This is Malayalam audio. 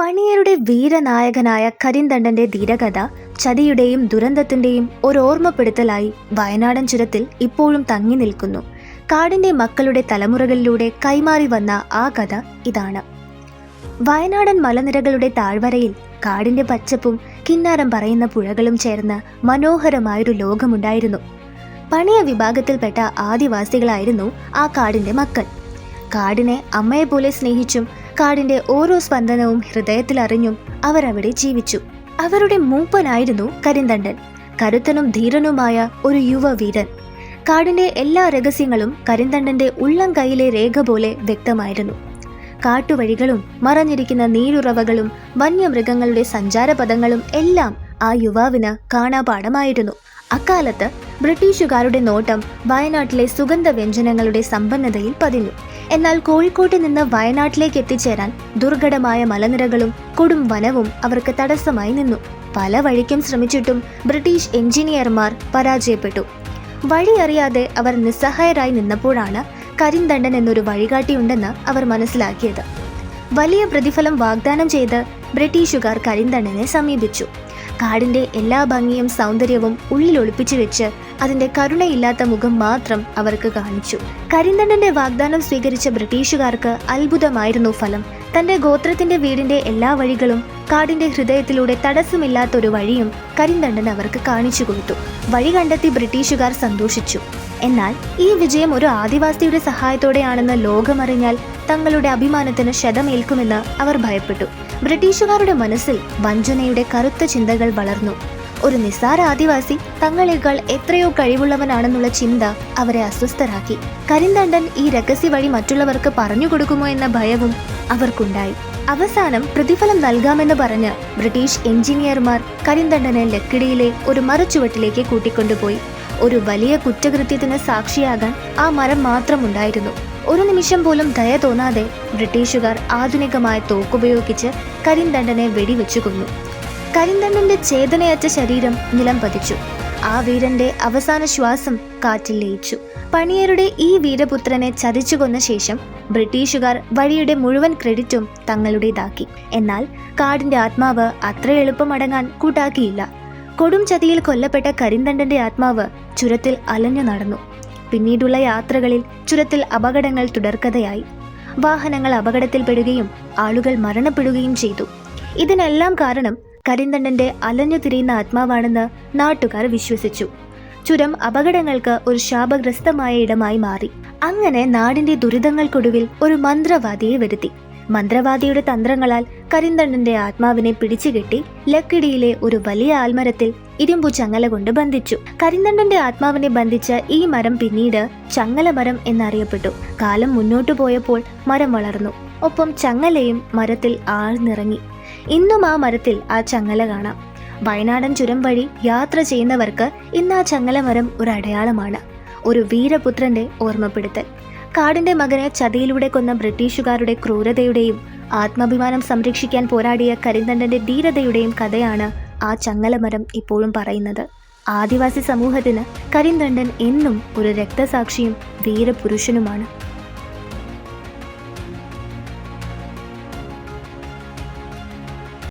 പണിയരുടെ വീരനായകനായ കരിന്തണ്ടന്റെ ധീരകഥ ചതിയുടെയും ദുരന്തത്തിന്റെയും ഓർമ്മപ്പെടുത്തലായി വയനാടൻ ചുരത്തിൽ ഇപ്പോഴും തങ്ങി നിൽക്കുന്നു. കാടിന്റെ മക്കളുടെ തലമുറകളിലൂടെ കൈമാറി വന്ന ആ കഥ ഇതാണ്. വയനാടൻ മലനിരകളുടെ താഴ്വരയിൽ കാടിന്റെ പച്ചപ്പും കിന്നാരം പറയുന്ന പുഴകളും ചേർന്ന് മനോഹരമായൊരു ലോകമുണ്ടായിരുന്നു. പണിയ വിഭാഗത്തിൽപ്പെട്ട ആദിവാസികളായിരുന്നു ആ കാടിന്റെ മക്കൾ. കാടിനെ അമ്മയെപ്പോലെ സ്നേഹിച്ചും കാടിന്റെ ഓരോ സ്പന്ദനവും ഹൃദയത്തിൽ അറിഞ്ഞും അവർ അവിടെ ജീവിച്ചു. അവരുടെ മൂപ്പനായിരുന്നു കരിന്തണ്ടൻ. കരുത്തനും ധീരനുമായ ഒരു യുവവീരൻ. കാടിന്റെ എല്ലാ രഹസ്യങ്ങളും കരിന്തണ്ടന്റെ ഉള്ളം കൈയിലെ രേഖ പോലെ വ്യക്തമായിരുന്നു. കാട്ടുവഴികളും മറഞ്ഞിരിക്കുന്ന നീരുറവകളും വന്യമൃഗങ്ങളുടെ സഞ്ചാരപഥങ്ങളും എല്ലാം ആ യുവാവിന് കാണാപാഠമായിരുന്നു. അക്കാലത്ത് ബ്രിട്ടീഷുകാരുടെ നോട്ടം വയനാട്ടിലെ സുഗന്ധ വ്യഞ്ജനങ്ങളുടെ സമ്പന്നതയിൽ പതിഞ്ഞു. എന്നാൽ കോഴിക്കോട്ട് നിന്ന് വയനാട്ടിലേക്ക് എത്തിച്ചേരാൻ ദുർഘടമായ മലനിരകളും കൊടും വനവും അവർക്ക് തടസ്സമായി നിന്നു. പല വഴിക്കും ശ്രമിച്ചിട്ടും ബ്രിട്ടീഷ് എഞ്ചിനീയർമാർ പരാജയപ്പെട്ടു. വഴി അറിയാതെ അവർ നിസ്സഹായരായി നിന്നപ്പോഴാണ് കരിന്തണ്ടൻ എന്നൊരു വഴികാട്ടിയുണ്ടെന്ന് അവർ മനസ്സിലാക്കിയത്. വലിയ പ്രതിഫലം വാഗ്ദാനം ചെയ്ത് ബ്രിട്ടീഷുകാർ കരിന്തണ്ടനെ സമീപിച്ചു. കാടിന്റെ എല്ലാ ഭംഗിയും സൗന്ദര്യവും ഉള്ളിൽ ഒളിപ്പിച്ചു വെച്ച് അതിന്റെ കരുണയില്ലാത്ത മുഖം മാത്രം അവർക്ക് കാണിച്ചു. കരിന്തണ്ടന്റെ വാഗ്ദാനം സ്വീകരിച്ച ബ്രിട്ടീഷുകാർക്ക് അത്ഭുതമായിരുന്നു ഫലം. തന്റെ ഗോത്രത്തിന്റെ വീടിന്റെ എല്ലാ വഴികളും കാടിന്റെ ഹൃദയത്തിലൂടെ തടസ്സമില്ലാത്ത ഒരു വഴിയും കരിന്തണ്ടൻ അവർക്ക് കാണിച്ചു കൊടുത്തു. വഴി കണ്ടെത്തി ബ്രിട്ടീഷുകാർ സന്തോഷിച്ചു. എന്നാൽ ഈ വിജയം ഒരു ആദിവാസിയുടെ സഹായത്തോടെയാണെന്ന് ലോകമറിഞ്ഞാൽ തങ്ങളുടെ അഭിമാനത്തിന് ക്ഷതമേൽക്കുമെന്ന് അവർ ഭയപ്പെട്ടു. ബ്രിട്ടീഷുകാരുടെ മനസ്സിൽ വഞ്ചനയുടെ കറുത്ത ചിന്തകൾ വളർന്നു. ഒരു നിസ്സാര ആദിവാസി തങ്ങളേക്കാൾ എത്രയോ കഴിവുള്ളവനാണെന്നുള്ള ചിന്ത അവരെ അസ്വസ്ഥരാക്കി. കരിന്തണ്ടൻ ഈ രഹസ്യ വഴി മറ്റുള്ളവർക്ക് പറഞ്ഞു കൊടുക്കുമോ എന്ന ഭയവും അവർക്കുണ്ടായി. അവസാനം പ്രതിഫലം നൽകാമെന്ന് പറഞ്ഞ് ബ്രിട്ടീഷ് എഞ്ചിനീയർമാർ കരിന്തണ്ടനെ ലക്കിടിയിലെ ഒരു മരച്ചുവട്ടിലേക്ക് കൂട്ടിക്കൊണ്ടുപോയി. ഒരു വലിയ കുറ്റകൃത്യത്തിന് സാക്ഷിയാകാൻ ആ മരം മാത്രമുണ്ടായിരുന്നു. ഒരു നിമിഷം പോലും ദയ തോന്നാതെ ബ്രിട്ടീഷുകാർ ആധുനികമായ തോക്കുപയോഗിച്ച് കരിന്തണ്ടനെ വെടിവെച്ചു കൊന്നു. കരിന്തണ്ടന്റെ ചേതനയറ്റ ശരീരം നിലം പതിച്ചു. ആ വീരന്റെ അവസാന ശ്വാസം കാറ്റിൽ ലയിച്ചു. പണിയരുടെ ഈ വീരപുത്രനെ ചതിച്ചു കൊന്ന ശേഷം ബ്രിട്ടീഷുകാർ വഴിയുടെ മുഴുവൻ ക്രെഡിറ്റും തങ്ങളുടേതാക്കി. എന്നാൽ കാടിന്റെ ആത്മാവ് അത്ര എളുപ്പം അടങ്ങാൻ കൂട്ടാക്കിയില്ല. കൊടും ചതിയിൽ കൊല്ലപ്പെട്ട കരിന്തണ്ടന്റെ ആത്മാവ് ചുരത്തിൽ അലഞ്ഞു നടന്നു. പിന്നീടുള്ള യാത്രകളിൽ ചുരത്തിൽ അപകടങ്ങൾ തുടർക്കഥയായി. വാഹനങ്ങൾ അപകടത്തിൽപ്പെടുകയും ആളുകൾ മരണപ്പെടുകയും ചെയ്തു. ഇതിനെല്ലാം കാരണം കരിന്തണ്ടന്റെ അലഞ്ഞു തിരിയുന്ന ആത്മാവാണെന്ന് നാട്ടുകാർ വിശ്വസിച്ചു. ചുരം അപകടങ്ങൾക്ക് ഒരു ശാപഗ്രസ്തമായ ഇടമായി മാറി. അങ്ങനെ നാടിന്റെ ദുരിതങ്ങൾക്കൊടുവിൽ ഒരു മന്ത്രവാദിയെ വരുത്തി. മന്ത്രവാദിയുടെ തന്ത്രങ്ങളാൽ കരിന്തണ്ടന്റെ ആത്മാവിനെ പിടിച്ചുകെട്ടി ലക്കിടിയിലെ ഒരു വലിയ ആൽമരത്തിൽ ഇരുമ്പു ചങ്ങല കൊണ്ട് ബന്ധിച്ചു. കരിന്തണ്ടന്റെ ആത്മാവിനെ ബന്ധിച്ച ഈ മരം പിന്നീട് ചങ്ങല മരം എന്നറിയപ്പെട്ടു. കാലം മുന്നോട്ടു പോയപ്പോൾ മരം വളർന്നു. ഒപ്പം ചങ്ങലയും മരത്തിൽ ആഴ്ന്നിറങ്ങി. ഇന്നും ആ മരത്തിൽ ആ ചങ്ങല കാണാം. വയനാടൻ ചുരം വഴി യാത്ര ചെയ്യുന്നവർക്ക് ഇന്ന് ആ ചങ്ങല മരം ഒരു അടയാളമാണ്. ഒരു വീരപുത്രന്റെ ഓർമ്മപ്പെടുത്തൽ. കാടിന്റെ മകനെ ചതിയിലൂടെ കൊന്ന ബ്രിട്ടീഷുകാരുടെ ക്രൂരതയുടെയും ആത്മാഭിമാനം സംരക്ഷിക്കാൻ പോരാടിയ കരിന്തണ്ടന്റെ ധീരതയുടെയും കഥയാണ് ആ ചങ്ങലമരം ഇപ്പോഴും പറയുന്നത്. ആദിവാസി സമൂഹത്തിന് കരിന്തണ്ടൻ എന്നും ഒരു രക്തസാക്ഷിയും വീരപുരുഷനുമാണ്.